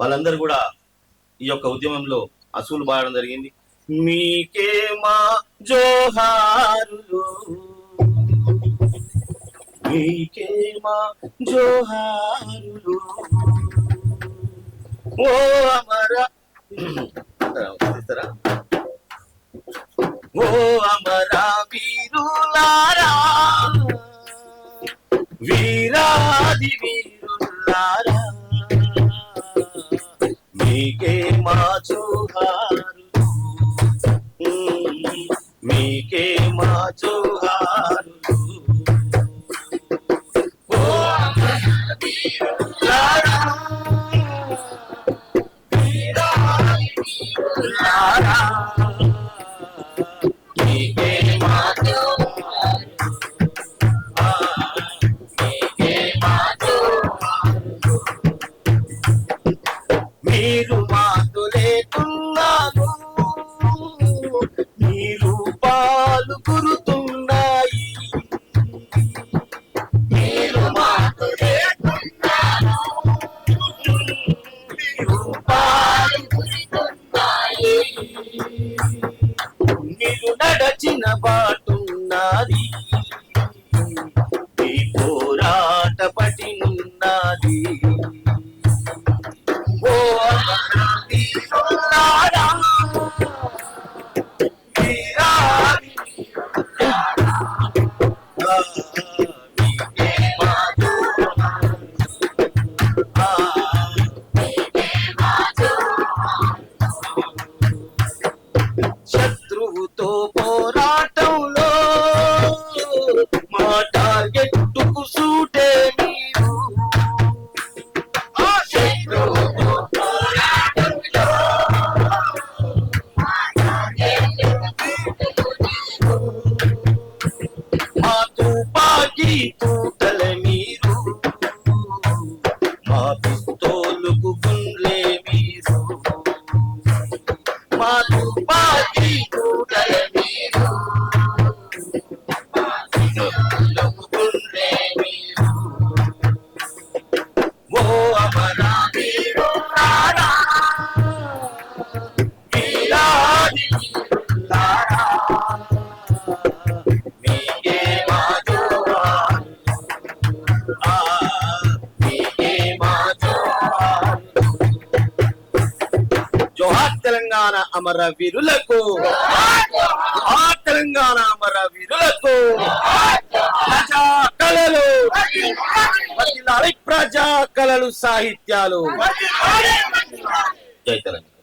వాళ్ళందరూ కూడా ఈ యొక్క ఉద్యమంలో అసూలు బాడడం జరిగింది. మీకే మా జోహారులు. మీకే మా జోహారులు. ఓ అమర? ఓ అమర. మీకే మా జోహారులు మీకే మా జోహారులు ఓ అమర వీరులారా వీరాది వీరులారా మీకే మా నడచిన బాటున్నది. మా తుపాకీ జోహార్ తెలంగాణ అమర వీరులకు జోహార్ తెలంగాణ అమర వీరులకు ప్రజా కళలు. ప్రజా కళలు సాహిత్యాలు. జై తెలంగాణ.